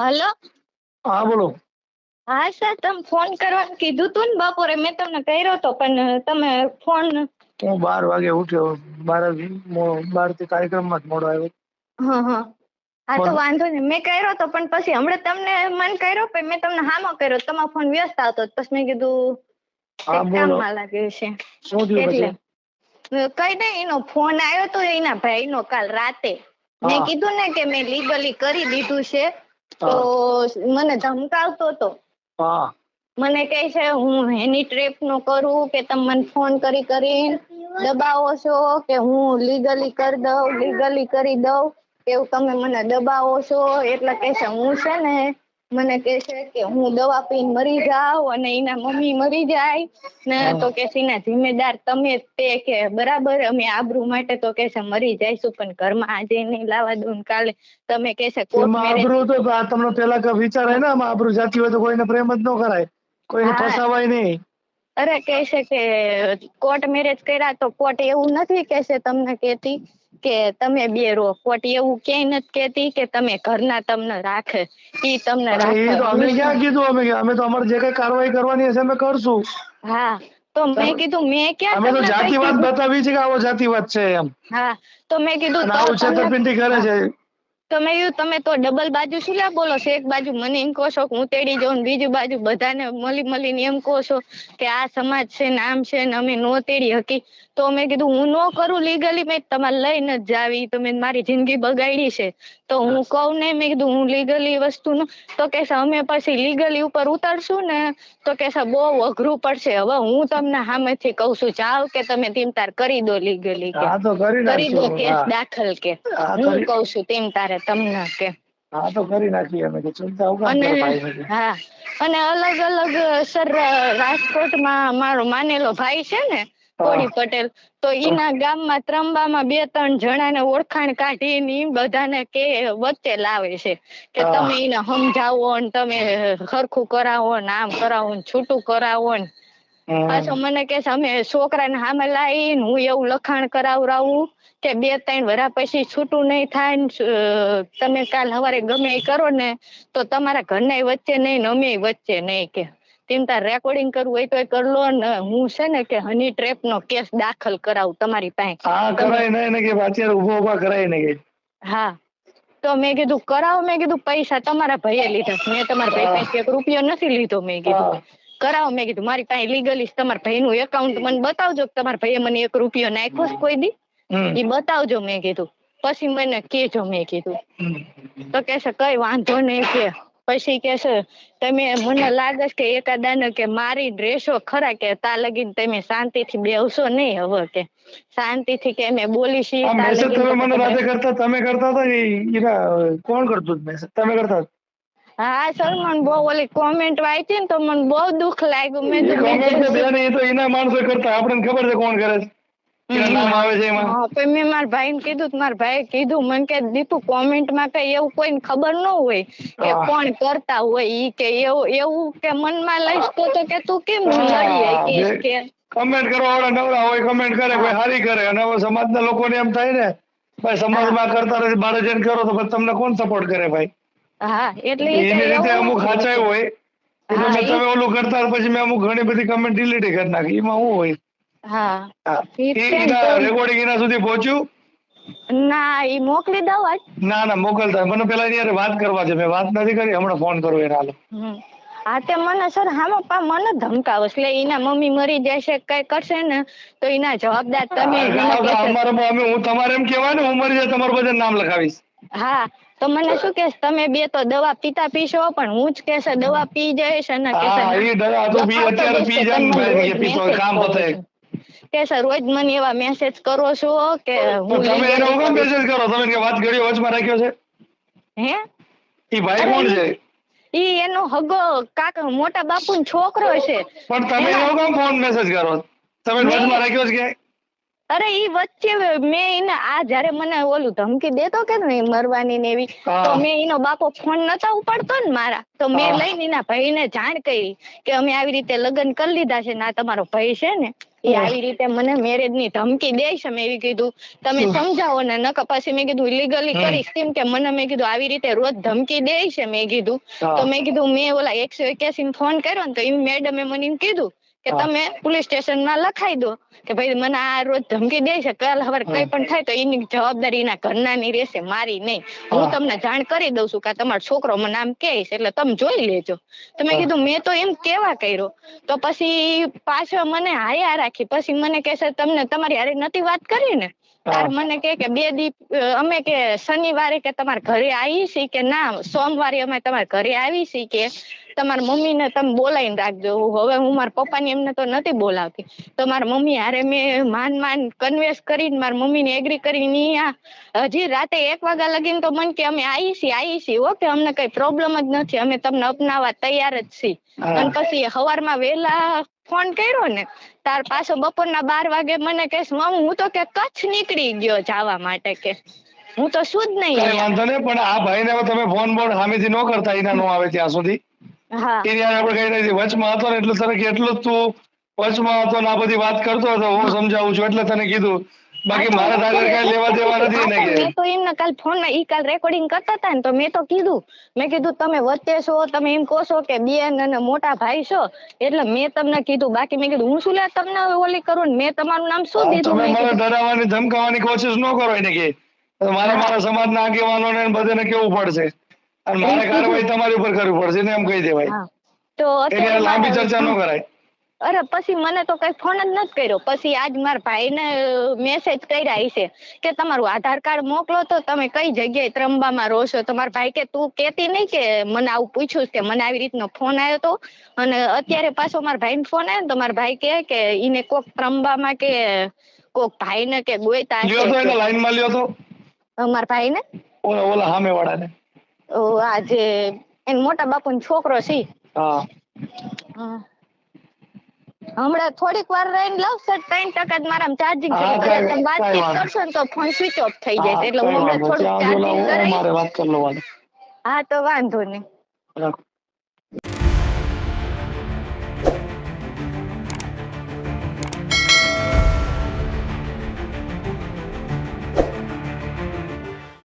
Hello? હા બોલો. હા સર તમે ફોન કરવાનું કીધું તું ને બપોરે મેં તમને કર્યો તો પણ તમે ફોન હું બાર વાગે ઉઠ્યો. બાર બારથી કાર્યક્રમમાં જ મોડો આવ્યો. હા હા. હા તો વાંધો નહીં. મેં કર્યો તો પણ પછી હમણાં તમને મન કર્યો પણ મેં તમને હામો કર્યો. તમારો ફોન વ્યસ્ત આવતો. પછી મેં કીધું કામમાં લાગે છે. એટલે કઈ નઈ એનો ફોન આવ્યો તો એના ભાઈનો કાલ રાતે. મેં કીધું ને કે મેં લીગલી કરી દીધું છે. તો મને ધમકાવતો હતો મને કહે છે હું એની ટ્રેપ નો કરું કે તમે મને ફોન કરી કરી દબાવો છો કે હું લીગલી કરી દઉં લીગલી કરી દઉં? એવું તમે મને દબાવો છો? એટલે કે છે હું છે ને મને કે છે કે હું દવા પીને મરી જાઉં અને એના મમ્મી મરી જાય. ને તો કે છે એના જિમ્મેદાર તમે જ તે કે બરાબર અમે આબરૂ માટે તો કે છે મરી જઈશું પણ ઘરમાં આજે નહીં લાવા દઉં કાલે. તમે કે છે કોર્ટ આબરૂ તો તમને પેલા વિચાર હોય ને આબરૂ જાતી હોય તો કોઈને પ્રેમ જ ન કરાય. કોઈને હા. ફસાવાય નહીં. અરે કે છે કે કોર્ટ મેરેજ કર્યા તો કોર્ટ એવું નથી કે છે તમને કેતી કે તમે બે રો કોર્ટ એવું ક્યાંય નથી કેતી કે તમે ઘરના તમને રાખે. ઈ તમને રાખે તો અમે ક્યાં કીધું અમે? અમે તો અમારે જે કઈ કાર્યવાહી કરવાની હશે અમે કરશું. હા તો મેં કીધું મેં ક્યાં અમે તો જાતિવાદ બતાવી છે કે આવો જાતિવાદ છે એમ. હા તો મેં કીધું આવું છેતરપિંડી કરે છે. તો યુ તમે તો ડબલ બાજુ શું લ્યા બોલો છો એક બાજુ મને એમ કહો છો કે હું તેડી જાઉં ને બીજી બાજુ બધાને મળી મળીને એમ કહો છો કે આ સમાજ છે ને આમ છે ને અમે નો તેડી હકી તો મેં કીધું હું નો કરું લીગલી મેં તમારે લઈને જ જાવી તમે મારી જિંદગી બગાડી છે. તો હું કહું ને મેં કીધું હું લીગલી વસ્તુનું તો કે અમે પછી લીગલી ઉપર ઉતરશું ને તો કે બહુ અઘરું પડશે. હવે હું તમને સામેથી કહું છું જાઓ કે તમે તેમ તાર કરી દો લીગલી કે કરી દો કેસ દાખલ કે. હું કહું છું તેમ તારે તમને કે હા તો કરી નાખીએ અમે કે ચિંતા ભાઈ હા અને અલગ અલગ સર રાજકોટમાં મારો માનેલો ભાઈ છે ને કોળી પટેલ તો ઈના ગામમાં ત્રંબામાં બે ત્રણ જણાને ઓળખાણ કાઢીને બધાને કે વચ્ચે લાવે છે કે તમે એને સમજાવો ને તમે સરખું કરાવો ને આમ કરાવો ને છૂટું કરાવો ને. પાછો મને કે અમે છોકરાને સામે લાવીને હું એવું લખાણ કરાવરાવું કે બે ત્રણ વરા પછી છૂટું નહીં થાય તમે કાલ સવારે ગમે એ કરો ને તો તમારા ઘરના વચ્ચે નહીં અમે વચ્ચે નહીં કે. તેમ તાર રેકોર્ડિંગ કરવું હોય તો કર લો ને હું છે ને કે હની ટ્રેપ નો કેસ દાખલ કરાવું તમારી પાસે. હા કરાય ને કે અત્યારે ઊભો ઊભા કરાય ને કે. હા. તો મેં કીધું કરાવો મેં કીધું પૈસા તમારા ભાઈએ લીધા મેં તમારા ભાઈ પાસે એક રૂપિયો નથી લીધો મેં કીધું. કરાવો. મેં કીધું મારી પાસે લીગલી તમારા ભાઈનું એકાઉન્ટ મને બતાવજો કે તમારા ભાઈએ મને એક રૂપિયો નાખ્યો છે કોઈ દી. એ બતાવજો મેં કીધું. પછી મને કેજો મેં કીધું. તો કે છે કઈ વાંધો નહીં કે. પછી કે છે તમે મને લાગે છે કે એકાદાને કે મારી ડ્રેસો ખરા કે તા લગીને તમે શાંતિથી બેસશો નહીં હવે કે. શાંતિથી કે અમે બોલી છીએ તમે મને રાતે કરતા તમે કરતા હતા કે કોણ કરતું તમે કરતા હા સર મને બહુ ઓલી કોમેન્ટ વાંચી ને તો મને બહુ દુઃખ લાગ્યું. મેં તો કોમેન્ટ બેન એ તો એના માણસો કરતા. આપણને ખબર છે કોણ કરે છે. નામ આવે છે એમાં. હા, મેં મારા ભાઈને કીધું મારા ભાઈએ કીધું મને કે દીપુ કોમેન્ટમાં કઈ એવું કોઈને ખબર ન હોય કે કોણ કરતા હોય ઈ કે એવું એવું કે મનમાં લઈશ તો તો કે તું કેમ લડી કે? કમેન્ટ કરવા વાળા નવરા હોય કમેન્ટ કરે કોઈ હારી કરે. અને હવે સમાજના લોકોને એમ થાય ને ભાઈ સમાજમાં કરતા રહે બારે જઈને કરો તો પછી તમને કોણ સપોર્ટ કરે ભાઈ? હા એટલે એની રીતે અમુક નથી. હોય. કે હા, તમે ઓલું કરતા પછી મેં અમુક ઘણી બધી કમેન્ટ ડિલીટ કરી નાખી. એમાં શું હોય? હા રેકોર્ડિંગ એના સુધી પહોંચ્યું? ના એ મોકલી દઉં આજ. ના ના મોકલતા મને પેલા એની વાત કરવા છે. મેં વાત નથી કરી. હમણાં ફોન કરું એના હાલો. હમ. હા તે મને સર હા પા મને ધમકાવે. એટલે એના મમ્મી મરી જશે કઈ કરશે ને તો એના જવાબદાર તમે આ-. અમારે અમે હું તમારે એમ કહેવાય ને હું મરી જાય તમારું બધા નામ લખાવીશ. હા તો મને શું કે તમે બે તો દવા પીતા પીશો પણ હું જ કે દવા પી જઈશ અને હા એ દવા તો પી અત્યારે પી જાય message કામ પતે કે સર રોજ મને એવા મેસેજ કરો છો કે હું તમે એનો કેમ મેસેજ કરો? તમે કે વાત ઘડીઓ વચમાં રાખ્યો છે? હે? ઈ ભાઈ કોણ છે? ઈ એનો હગો કાકા મોટા બાપુ છોકરો છે. પણ તમે એના- કેમ ફોન મેસેજ કરો? તમે વચમાં રાખ્યો છે કે અરે ઈ વચ્ચે મેં એને આ જ્યારે મને ઓલું ધમકી દેતો કે ને મરવાની ને એવી તો મેં એનો બાપો ફોન નતો ઉપાડતો ને મારા. તો મેં લઈને એના ભાઈને જાણ કરી કે અમે આવી રીતે લગ્ન કરી લીધા છે ને આ તમારો ભાઈ છે ને એ આવી રીતે મને મેરેજની ધમકી દે છે મેં એવી કીધું. તમે સમજાવો ને નકર પછી મેં કીધું ઇલીગલી કરીશ કેમ કે મને મેં કીધું આવી રીતે રોજ ધમકી દે છે મેં કીધું. તો મેં કીધું મેં ઓલા એકસો એક્યાસી ફોન કર્યો ને તો એ મેડમે મને એમ કીધું કે તમે પોલીસ સ્ટેશનમાં લખાઈ દો કે ભાઈ મને આ રોજ ધમકી દે છે કાલ હવાર કઈ પણ થાય તો એની જવાબદારી એના ઘરનાની રહેશે મારી નહીં. હું. તમને જાણ કરી દઉં છું કે તમારો છોકરો મને આમ કે છે એટલે તમે જોઈ લેજો. તો મેં કીધું મેં તો એમ કેવા કર્યો. તો પછી પાછો મને હાયા રાખી પછી મને કે છે તમને તમારી હારે નથી વાત કરી ને? તાર મને કે કે બે દી અમે કે શનિવારે કે તમારા ઘરે આવી છી કે ના સોમવારે અમે તમારા ઘરે આવી છી કે તમારા મમ્મીને તમે બોલાવીને રાખજો. હવે હું મારા પપ્પાને એમને તો નથી બોલાવતી. તો મારા મમ્મી હારે મેં માન માન કન્વેન્સ કરીને મારા મમ્મીને એગ્રી કરીને હજી રાતે એક વાગ્યા લગીને તો મને કે અમે આવી છીએ આવી છીએ. ઓકે અમને કઈ પ્રોબ્લેમ જ નથી. અમે તમને અપનાવવા તૈયાર જ છીએ. અને પછી સવારમાં વહેલા ફોન કર્યો ને તાર પાછો બપોરના બાર વાગે મને કે મમ્મી હું તો કે કચ્છ નીકળી ગયો જવા માટે કે. હું તો શું જ નહીં વાંધો નહીં પણ આ ભાઈને તમે ફોન બોન સામેથી ન કરતા એના નો આવે ત્યાં સુધી. એની હારે આપણે કઈ નથી વચમાં હતો ને એટલે તને કે એટલું જ તું વચમાં હતો ને આ બધી વાત કરતો હતો હું સમજાવું છું એટલે તને કીધું. બાકી મારે તારે કઈ લેવા દેવા નથી ને કે. મેં તો એમને કાલ ફોનમાં ઈ કાલ રેકોર્ડિંગ કરતા હતા ને તો મેં તો કીધું મેં કીધું તમે વચ્ચે છો તમે એમ કહો છો કે બેન અને મોટા ભાઈ છો એટલે મેં તમને કીધું બાકી મેં કીધું હું શું લે તમને ઓલી કરું ને મેં તમારું નામ શું દીધું તમે મને કીધું. ડરાવવાની ધમકાવવાની કોશિશ ન કરો એને કે. મારે મારા સમાજના આગેવાનોને ને બધાને કેવું પડશે? મારે કાર્યવાહી તમારી ઉપર કરવી પડશે ને એમ કહી દેવાય. તો અત્યારે લાંબી ચર્ચા ન કરાય. અરે પછી મને તો કઈ ફોન જ નથી કર્યો. પછી આજ મારા ભાઈને મેસેજ કર્યા છે કે તમારું આધાર કાર્ડ મોકલો તો તમે કઈ જગ્યાએ ત્રંબામાં રહો છો? તો મારા ભાઈ કે તું કેતી નહીં કે મને આવું પૂછ્યું કે મને આવી રીતનો ફોન આવ્યો તો? અને અત્યારે પાછો મારા ભાઈને ફોન આવ્યો તો મારા ભાઈ કહે કે ઈને કોક ત્રંબામાં કે કોક ભાઈને કે ગોયતા લ્યો તો એને લાઈનમાં લ્યો તો. મારા ભાઈને? ઓલા ઓલા સામે વાળાને ઓ, આ જે એન મોટા બાપુનો છોકરો છે. હા. હમણાં થોડીક વાર રહીને લાવશે ત્રણ ટકા જ મારામાં ચાર્જિંગ છે. તમે વાતચીત કરશો ને તો ફોન સ્વિચ ઓફ થઈ જાય એટલે હું હમણાં થોડું. ચાર્જિંગ કરાવી વાત કરી હા તો વાંધો નહીં.